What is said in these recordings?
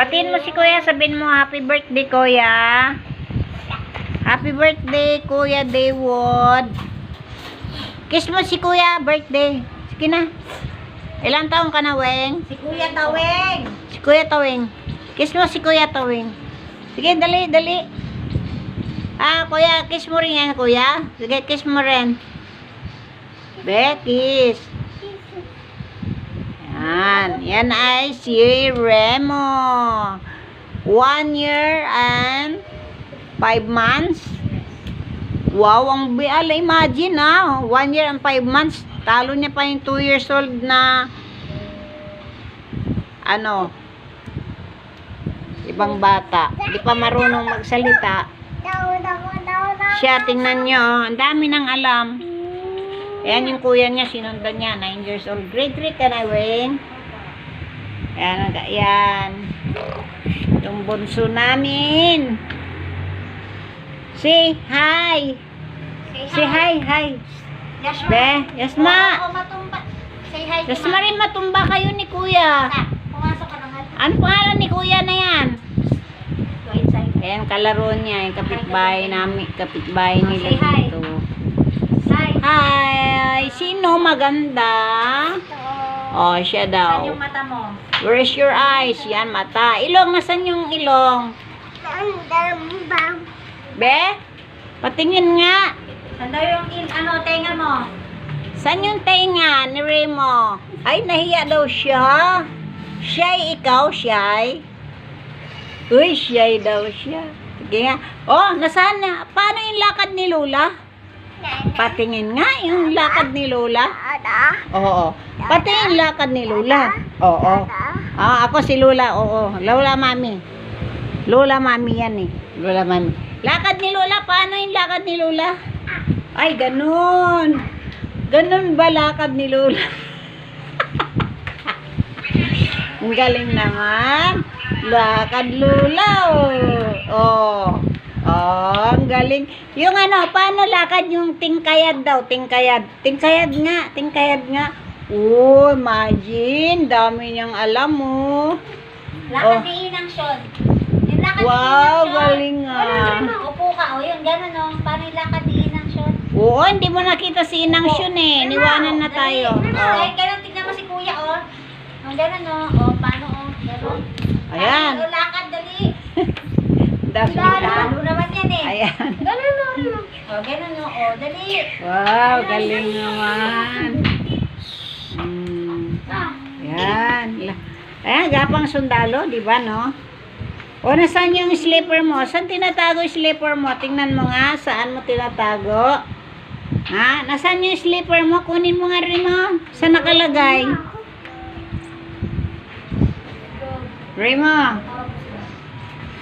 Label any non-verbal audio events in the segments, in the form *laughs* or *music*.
Batiin mo si Kuya, sabihin mo happy birthday Kuya. Happy birthday Kuya Daywood. Kiss mo si Kuya, birthday. Sige na. Ilang taon ka na, Weng? Si Kuya Taweng. Si Kuya Tawing. Kiss mo si Kuya Tawing. Sige, dali, dali. Ah, Kuya, kiss mo rin yan, Kuya. Sige, kiss mo rin. Be, kiss. Yan. Yan ay si Remo. One year and five months. Wow, ang bial. Imagine, ah. One year and five months. Talo niya pa yung two years old na ano, ibang bata. Di pa marunong magsalita. Siya, tingnan nyo, oh, ang dami ng alam. Ayan yung kuya niya, sinundan niya, 9 years old. Grade 3 ka na, Wing. Ayan, ayan. Yung bunso namin. Say hi. Say hi, hi. Yashma. Be, Yasma. Oo, matumba. Say hi. Yasma rin matumba kayo ni kuya. Pumasok ka na nga. Ano pangalan ni kuya na yan? Go inside. Ayan, kalaro niya, yung kapitbahay namin, kapitbahay nila Say hi. dito. Hi. Hi! Sino maganda? Oh, siya Saan daw. yung mata mo? Where is your eyes? Yan, mata. Ilong, nasan yung ilong? Be? Patingin nga. Saan daw yung in, ano, tenga mo? Saan yung tenga ni Remo? Ay, nahiya daw siya. Shy, ikaw, shy. Uy, shy daw siya. Sige nga. Oh, nasaan na? Paano yung lakad ni Lola? Patingin nga yung lakad ni Lola. Oo. Pati yung lakad ni Lola. Oo. Ah, ako si Lola. Oo. Lola Mami. Lola Mami yan eh. Lola Mami. Lakad ni Lola. Paano yung lakad ni Lola? Ay, ganun. Ganun ba lakad ni Lola? *laughs* Ang galing naman. Lakad Lola. Oh. Oh. Oh, ang galing. Yung ano, paano lakad yung tingkayad daw? Tingkayad. Tingkayad nga. Tingkayad nga. Oh, imagine. Dami niyang alam mo. Lakad Oh. ni Inang Sean. Yung lakad Wow, ni Inang Sean. galing nga. Upo ka, o yun, gano'n o. Paano yung lakad? Oo, hindi mo nakita si Inang. Shun eh. Niwanan na tayo. Dali. Oh. Ay, gano'n, tignan mo si Kuya o. O, gano'n o. O, paano o? Gano'n. Ayan. Paano, lakad, dali. *laughs* Dami Lalo naman yan eh. Ayan. Gano'n o. O, gano'n o. O, dali. Wow, galing naman. Hmm. Ah. Yan. La- Ayan, gapang sundalo, di ba, no? O, nasaan yung slipper mo? Saan tinatago yung slipper mo? Tingnan mo nga, saan mo tinatago? Ha? Nasaan yung slipper mo? Kunin mo nga rin mo. Saan nakalagay? Remo,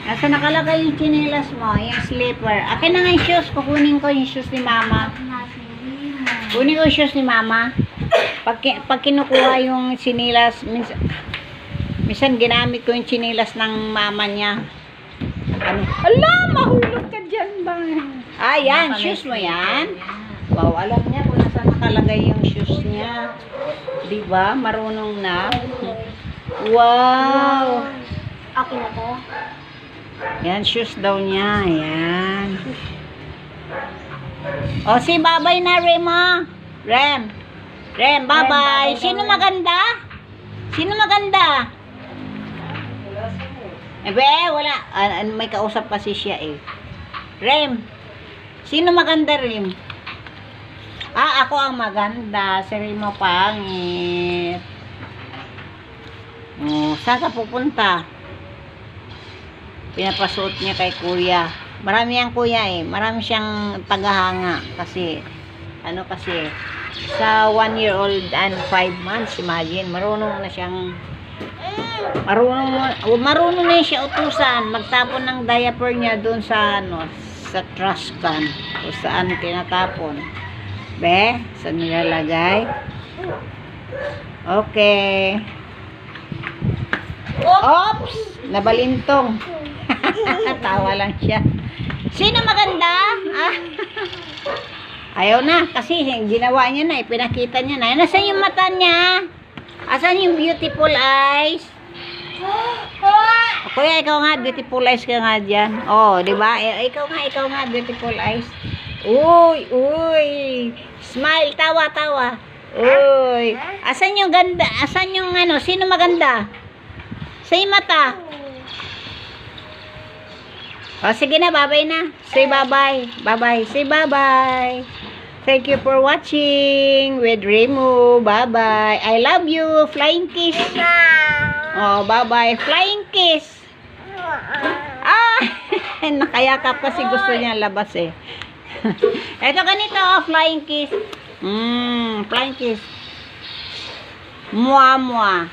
nasa nakalagay yung chinelas mo, yung slipper. Akin na nga yung shoes. Kukunin ko yung shoes ni mama. Kunin ko yung shoes ni mama. Pag, pag kinukuha yung sinilas, minsan, minsan ginamit ko yung sinilas ng mama niya. Ano? Ala, mahulog ka dyan ba? Ah, yan, shoes mo yan. Wow, alam niya kung nasa nakalagay yung shoes niya. Di ba? Marunong na. Wow! Akin na to. Yan, shoes daw niya. Yan. O, si babay na, Rema. Rem. Rem, babay. Sino maganda? Sino maganda? Eh, be, wala. Ah, may kausap kasi siya eh. Rem. Sino maganda, Rem? Ah, ako ang maganda. Si Remo pangit. Oh, saan ka pupunta? pinapasuot niya kay kuya. Marami yang kuya eh. Marami siyang tagahanga kasi ano kasi sa one year old and five months imagine marunong na siyang marunong marunong na siya utusan magtapon ng diaper niya doon sa ano sa trash can o saan tinatapon be saan nilalagay Okay. Oops! Nabalintong. *laughs* Tawa lang siya. Sino maganda? Ah. Ayaw na, kasi ginawa niya na, ipinakita niya na. Nasaan yung mata niya? Asan yung beautiful eyes? Kuya, ikaw nga, beautiful eyes ka nga dyan. Oh, di ba? Eh, ikaw nga, ikaw nga, beautiful eyes. Uy, uy. Smile, tawa, tawa. Uy. Asan yung ganda? Asan yung ano? Sino maganda? Sa mata. O, sige na, bye-bye na. Say bye-bye. Bye-bye. Say bye-bye. Thank you for watching with Remo. Bye-bye. I love you. Flying kiss. Oh, bye-bye. Flying kiss. Ah! *laughs* Nakayakap kasi gusto niya labas eh. *laughs* Ito ganito, oh, flying kiss. Mmm, flying kiss. Mua, mua.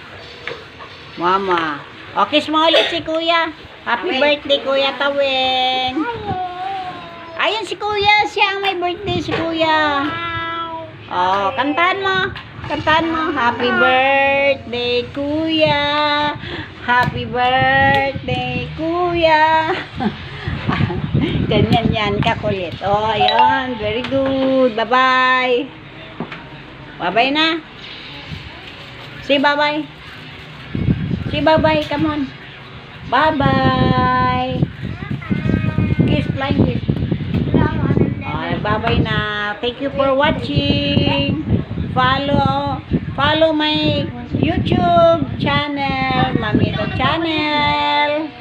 Mua, mua. O, kiss mo ulit si kuya. Happy birthday, kuya Taweng. Ayun si kuya, siya ang may birthday si kuya. Oh, kantahan mo. Kantahan mo. Happy birthday, kuya. Happy birthday, kuya. *laughs* *laughs* Ganyan yan, kakulit. Oh, ayun. Very good. Bye-bye. Bye-bye na. Say bye-bye. Say bye-bye. Come on. Bye-bye. Kiss, flying kiss. Ay, bye-bye na. Thank you for watching. Follow, follow my YouTube channel, Mamito channel.